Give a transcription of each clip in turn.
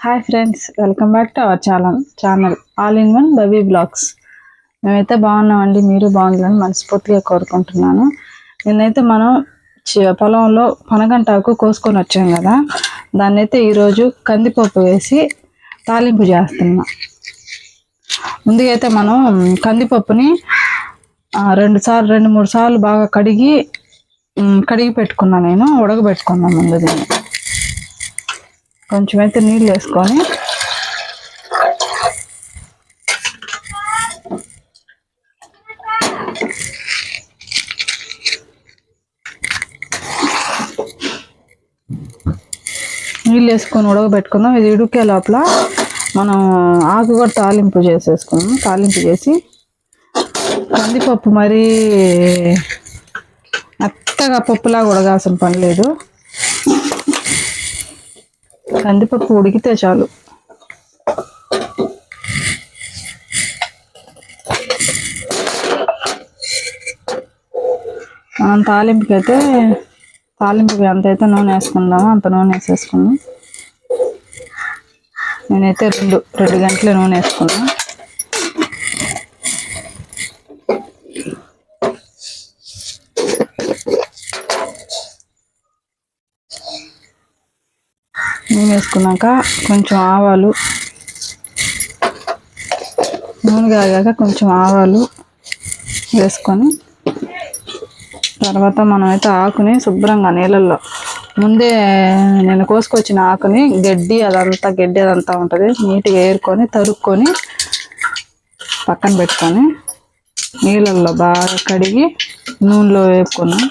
Hi friends welcome back to our channel channel all in one బబీ blogs మేమైతే బాగున్నామండి మీరు బాగుండాలని మనస్ఫూర్తిగా కోరుకుంటున్నాను. నిన్నైతే మనం చి- పొలంలో పనగంటాకు కోసుకొని వచ్చాం కదా. దాన్ని అయితే ఈరోజు కందిపప్పు వేసి తాలింపు చేస్తున్నాం. ముందుగా అయితే మనం కందిపప్పుని రెండు సార్లు రెండు మూడు సార్లు బాగా కడిగి కడిగి పెట్టుకున్నా నేను ఉడకబెట్టుకున్నాను ముందు దీన్ని కొంచెం అయితే నీళ్ళు వేసుకొని నీళ్ళు వేసుకొని ఉడకబెట్టుకుందాం. ఇది ఉడికే లోపల మనం ఆకు కూడా తాలింపు చేసేసుకుందాం. తాలింపు చేసి కందిపప్పు మరీ మెత్తగా పప్పులాగా ఉడగాల్సిన పని లేదు. కందిపప్పు ఉడికితే చాలు. మనం తాలింపుకి అయితే తాలింపుకి ఎంత అయితే నూనె వేసుకుందామో? అంత నూనె వేసేసుకుందాం. నేనైతే రెండు రెండు గంటల నూనె వేసుకున్నా. నూనె వేసుకున్నాక కొంచెం ఆవాలు. నూనె కాగాక కొంచెం ఆవాలు వేసుకొని తర్వాత మనమైతే ఆకుని శుభ్రంగా నీళ్ళల్లో ముందే నేను కోసుకొచ్చిన ఆకుని గడ్డి అదంతా గడ్డి అదంతా ఉంటుంది నీట్గా ఏరుకొని తరుక్కొని పక్కన పెట్టుకొని నీళ్ళల్లో బాగా కడిగి నూనెలో వేపుకున్నాం.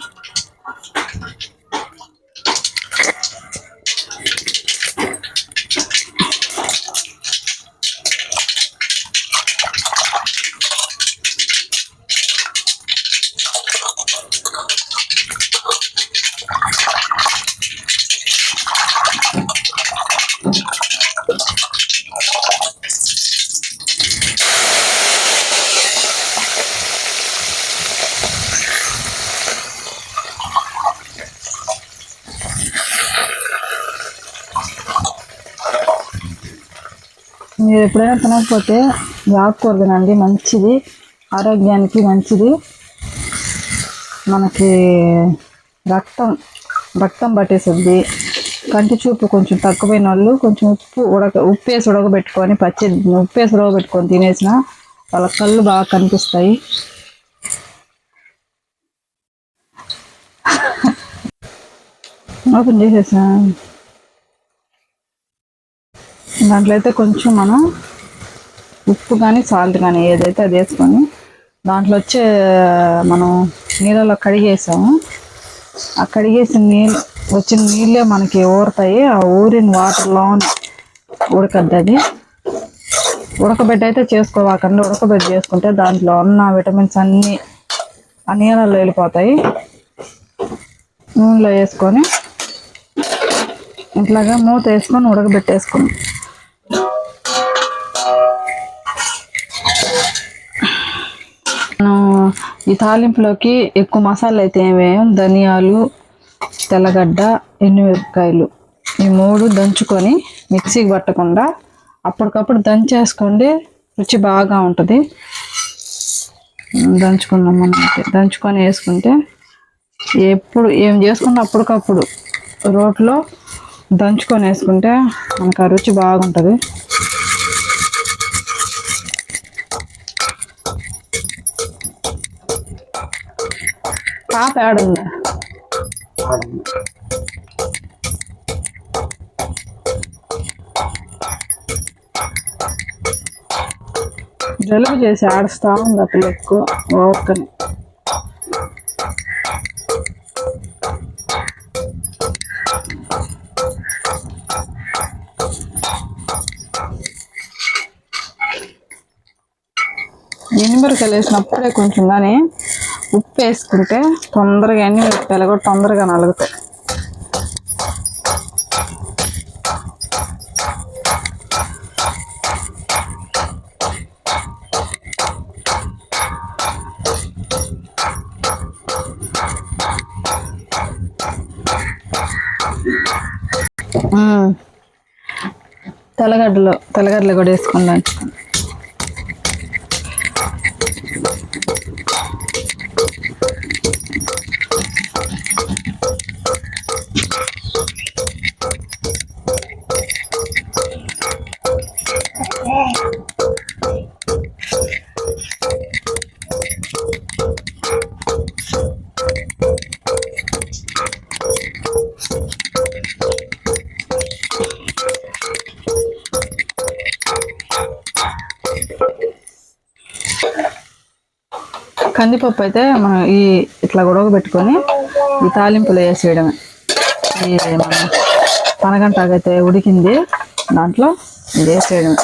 మీరు ఎప్పుడైనా తినకపోతే ఆకుకూర తినండి మంచిది. ఆరోగ్యానికి మంచిది. మనకి రక్తం రక్తం పట్టేస్తుంది కంటి చూపు కొంచెం తక్కువైన వాళ్ళు కొంచెం ఉప్పు ఉడక ఉప్పేసి ఉడకబెట్టుకొని పచ్చి ఉప్పు వేసి ఉడకబెట్టుకొని తినేసిన వాళ్ళ కళ్ళు బాగా కనిపిస్తాయి. ఓపెన్ చేసేసా? దాంట్లో అయితే కొంచెం మనం ఉప్పు కానీ సాల్ట్ కానీ ఏదైతే అది వేసుకొని దాంట్లో వచ్చే మనం నీళ్ళలో కడిగేసాము. ఆ కడిగేసిన నీళ్ళు వచ్చిన నీళ్ళే మనకి ఊరుతాయి. ఆ ఊరిన వాటర్లో ఉడకద్ది అది ఉడకబెట్టి అయితే చేసుకోవాకండి. ఉడకబెట్టి చేసుకుంటే దాంట్లో ఉన్న విటమిన్స్ అన్నీ ఆ నీళ్ళలో వెళ్ళిపోతాయి. నూనెలో వేసుకొని ఇట్లాగా మూత వేసుకొని ఉడకబెట్టేసుకున్నాం ఈ తాలింపులోకి ఎక్కువ మసాలా అయితే ఏమేం ధనియాలు తెల్లగడ్డ ఎండుమిరపకాయలు ఈ మూడు దంచుకొని మిక్సీకి పట్టకుండా అప్పటికప్పుడు దంచేసుకోండి రుచి బాగా ఉంటుంది. దంచుకున్నాం మనం దంచుకొని వేసుకుంటే ఎప్పుడు ఏం చేసుకున్న అప్పటికప్పుడు రోట్లో దంచుకొని వేసుకుంటే మనకు ఆ రుచి బాగుంటుంది. పాప ఆడుందా జలుబు చేసి ఆడుస్తూ ఉంది అతను ఎక్కువ ఓవర్కని ఎనిమిరకాయలు వేసినప్పుడే కొంచెం కానీ ఉప్పు వేసుకుంటే తొందరగా ఎనిమిరకాయలు కూడా తొందరగా నలుగుతాయి. తెల్లగడ్డలు తెల్లగడ్డలు కూడా వేసుకుందాం. కందిపప్పు అయితే మనం ఈ ఇట్లా గొడవ పెట్టుకొని ఈ తాలింపులో వేసేయడమే. ఈ మన పనగంటకైతే ఉడికింది దాంట్లో ఇది వేసేయడమే.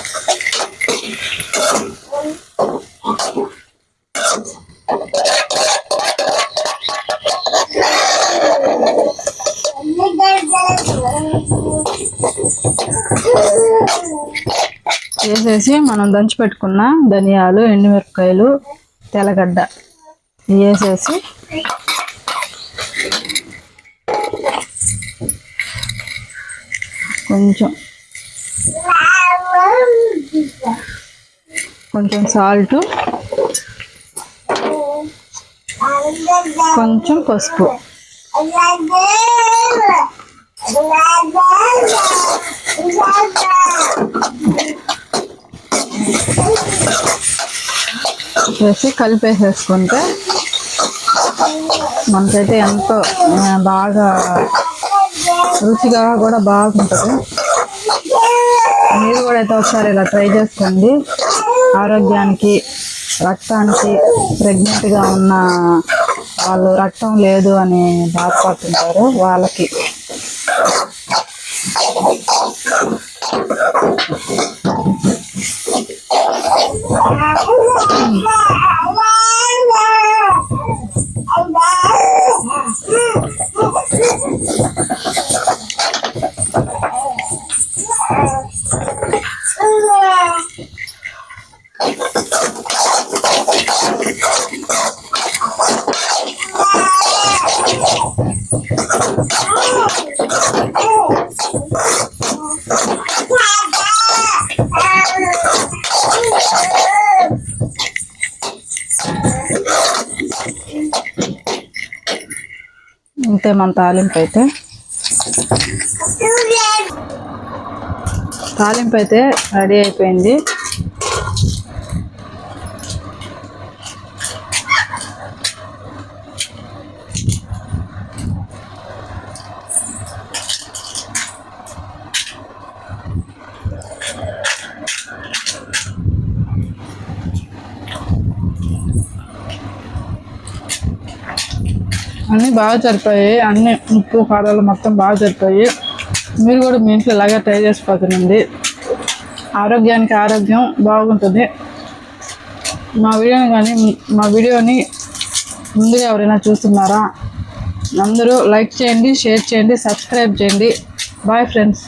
వేసేసి మనం దంచి పెట్టుకున్న ధనియాలు ఎండుమిరపకాయలు తెల్లగడ్డ వేసేసి కొంచెం కొంచెం సాల్ట్ కొంచెం పసుపు. వేసి కలిపేసేసుకుంటే మనకైతే ఎంతో బాగా రుచిగా కూడా బాగుంటుంది. మీరు కూడా అయితే ఒకసారి ఇలా ట్రై చేసుకోండి. ఆరోగ్యానికి రక్తానికి ప్రెగ్నెంట్గా ఉన్న వాళ్ళు రక్తం లేదు అని బాధపడుతుంటారు వాళ్ళకి. Bye. అంతే మన తాలింపు అయితే. తాలింపు అయితే రెడీ అయిపోయింది. అన్నీ బాగా సరిపోయాయి. అన్ని ఉప్పు కారాలు మొత్తం బాగా సరిపోయి మీరు కూడా మీ ఇంట్లో ఇలాగే ట్రై చేసిపోతుందండి ఆరోగ్యానికి ఆరోగ్యం బాగుంటుంది. మా వీడియోని కానీ మా వీడియోని ముందుగా ఎవరైనా చూస్తున్నారా? అందరూ లైక్ చేయండి షేర్ చేయండి సబ్స్క్రైబ్ చేయండి. Bye friends.